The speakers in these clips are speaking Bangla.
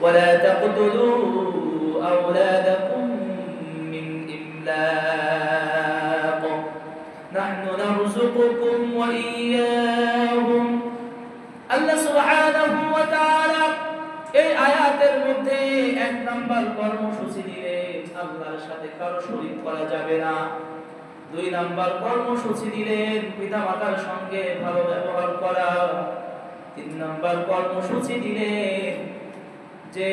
ولا تقتلوا أولادكم من إملاق نحن نرزقكم وإياهم আল্লাহ সুবহানাহু ওয়া তাআলা এই আয়াতের মধ্যে এক নাম্বার কর্মসূচি দিলেন আল্লাহর সাথে কারো শরীক করা যাবে না দুই নাম্বার কর্মসূচি দিলেন পিতামাতার সঙ্গে ভালো ব্যবহার করা তিন নাম্বার কর্মসূচি দিলেন যে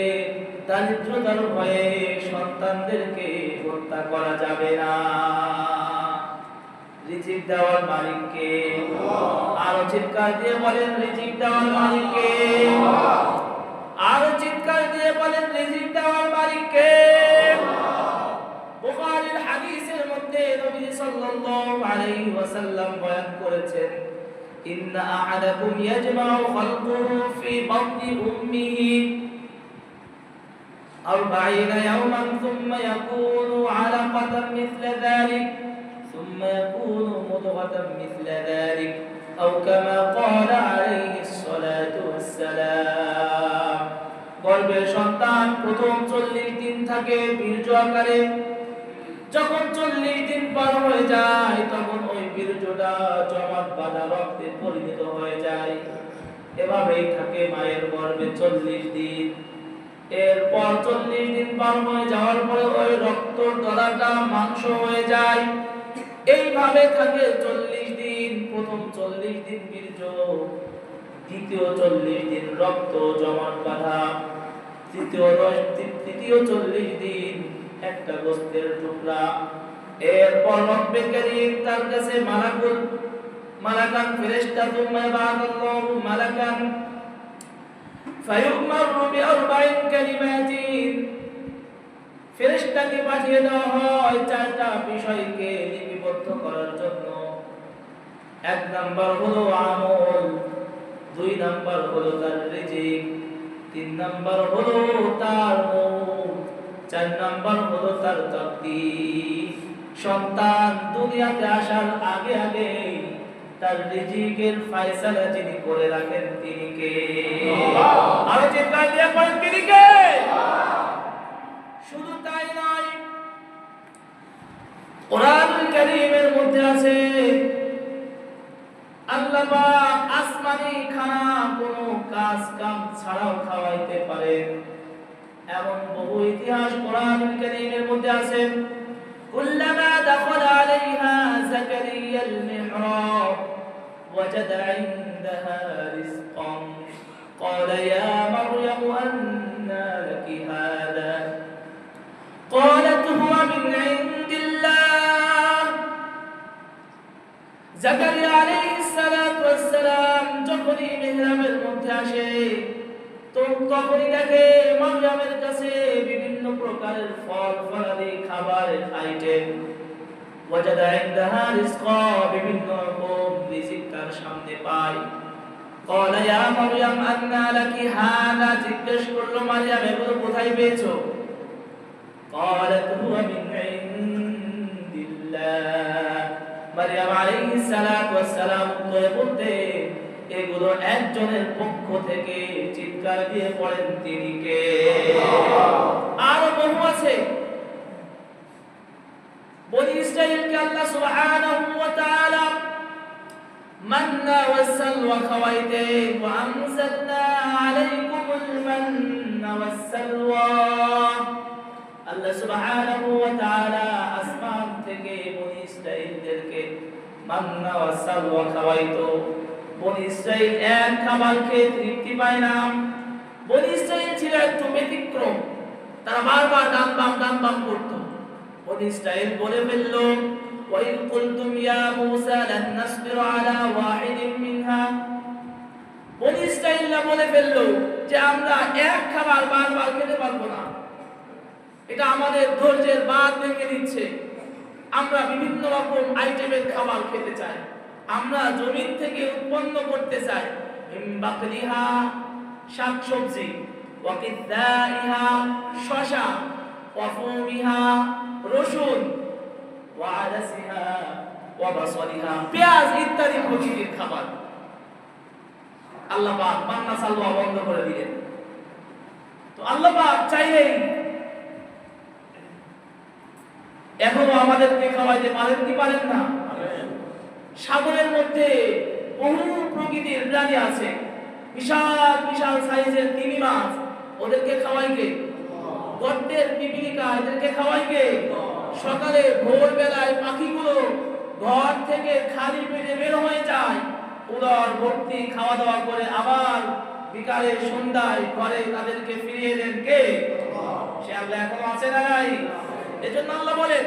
দারিদ্রতার ভয়ে সন্তানদেরকে হত্যা করা যাবে না। রিজিক দেওয়ার মালিককে। আরও চিৎকার দিয়ে বলেন, রিজিক দেওয়ার মালিককে। আরও চিৎকার দিয়ে বলেন, রিজিক দেওয়ার মালিককে। বুখারীর হাদিসের মধ্যে নবী সাল্লাল্লাহু আলাইহি ওয়াসাল্লাম বয়ান করেছেন, ইন্না আহাদাকুম ইয়াজমাউ খালকুহু ফি উম্মিহি। أربعين يوما ثم يكون علقة مثل ذلك ثم يكون مضغة مثل ذلك أو كما قال عليه الصلاة والسلام গর্ভের সন্তান প্রথম চল্লিশ দিন থাকে বীর্য আকারে যখন চল্লিশ দিন পার হয়ে যায় তখন ওই বীর্যটা জমাট বাঁধা রক্তে পরিণত হয়ে যায় এভাবেই থাকে মায়ের গর্ভে চল্লিশ দিন এরপর চল্লিশ দিন পার হয়ে যাওয়ার পরে ওই রক্ত দলাটা মাংস হয়ে যায়। এইভাবে থাকে চল্লিশ দিন। প্রথম চল্লিশ দিন বীর্য, দ্বিতীয় চল্লিশ দিন রক্ত, জমাট বাঁধা। তৃতীয় তৃতীয় চল্লিশ দিন একটা গোস্তের টুকরা। এরপর রব্বে তার কাছে মালাকুল, মালাকান ফেরেশতা তুম্মা বা'দাল্লাহু মালাকান ফায়ুমারু বিআরবাইন কালিমাতিন ফেরেশতাকে পাঠিয়ে দেওয়া হয় চারটা বিষয়কে লিপিবদ্ধ করার জন্য। এক নাম্বার হলো আমল, দুই নাম্বার হলো তার রিজিক, তিন নাম্বার হলো তার মৌত চার নাম্বার হলো তার তাকদীর। সন্তান দুনিয়াতে আসার আগে আগে তার রিজিকের ফয়সালা যিনি করে রাখেন তিনি কে? আমি চিন্তায় দিয়ে পড়েন তিনি কে? শুধু তাই নয় কোরআন কারীমের মধ্যে আছে আল্লাহ আসমানি খানা কোনো কাজ কাম ছাড়াও খাওয়াইতে পারেন এমন বহু ইতিহাস কোরআন কারীমের মধ্যে আছে কুল্লামা দাখালা আলাইহা জাকারিয়া মিহরাব। وجد عندها رزقا قال يا مريم أنى لك هذا قالت هو من عند الله জাকারিয়া আলাইহিস সালাতু ওয়াস সালাম যখনই মিহরাবের মধ্যে আসে তো তখনই দেখে মারয়ামের কাছে বিভিন্ন প্রকারের ফল ফলাদি খাবারের আইটেম ওয়াজাদা ইনদাহা রিজকা বিভিন্ন রকম রিজিক তার সামনে পায় قال يا مريم أنى لك هذا জিজ্ঞেস করলো মারিয়াম এগুলো কোথায় পেয়েছো قالت هو من عند الله মারিয়াম আলাইহিস সালাতু ওয়াস সালাম উত্তরে বলতে এগুলো একজনের পক্ষ থেকে চিৎকার দিয়ে পড়েন তিনি কে ইসরাইলকে আল্লাহ সুবহানাহু ওয়া তাআলা মান্না ওয়াসসালওয়া খাওয়াইতেন ওয়া আনজালনা আলাইকুমুল মান্না ওয়াসসালওয়া আল্লাহ সুবহানাহু ওয়া তাআলা আসমান থেকে বনি ইসরাইলদেরকে মান্না ওয়া সালওয়া খাওয়াইতো বনি ইসরাইল খেয়ে তৃপ্তি পায় না। বনি ইসরাইল ছিল একটু ব্যতিক্রম। তারা বারবার ডান বাম ডান বাম করতো। বনি ইসরাইল বলে ফেললো وإذ قلتم يا موسى لن نصبر على واحد منها বনি ইসরাইলরা বলে ফেললো যে আমরা এক খাবার বারবার খেতে পারবো না এটা আমাদের ধৈর্যের বাদ ভেঙে দিচ্ছে আমরা বিভিন্ন রকম আইটেমের খাবার খেতে চাই আমরা জমিন থেকে উৎপন্ন করতে চাই বাকলিহা শাকসবজি ওয়াকিদ্দাইহা শশা রসুন ওয়াদাসিহা ওয়াবাসলিহা পেঁয়াজ ইত্যাদি প্রকৃতির খাবার। আল্লাহ পাক মান্না সালওয়া বন্ধ করে দিলেন। তো আল্লাহ পাক চাইলেই এখনও আমাদেরকে খাওয়াইতে পারেন কি পারেন না? সাগরের মধ্যে বহু প্রকৃতির প্রাণী আছে। বিশাল বিশাল সাইজের তিমি মাছ ওদেরকে খাওয়াই কে গর্তের পিপিলিকা এদেরকে খাওয়াই কে সকালে ভোরবেলায় পাখিগুলো ঘর থেকে খালি পেটে বের হয়ে যায়। উদর ভর্তি খাওয়া দাওয়া করে আবার বিকালে সন্ধ্যায় ঘরে তাদেরকে ফিরিয়ে দেন কে? সে আল্লাহ এখনও আছে না নাই? এজন্য আল্লাহ বলেন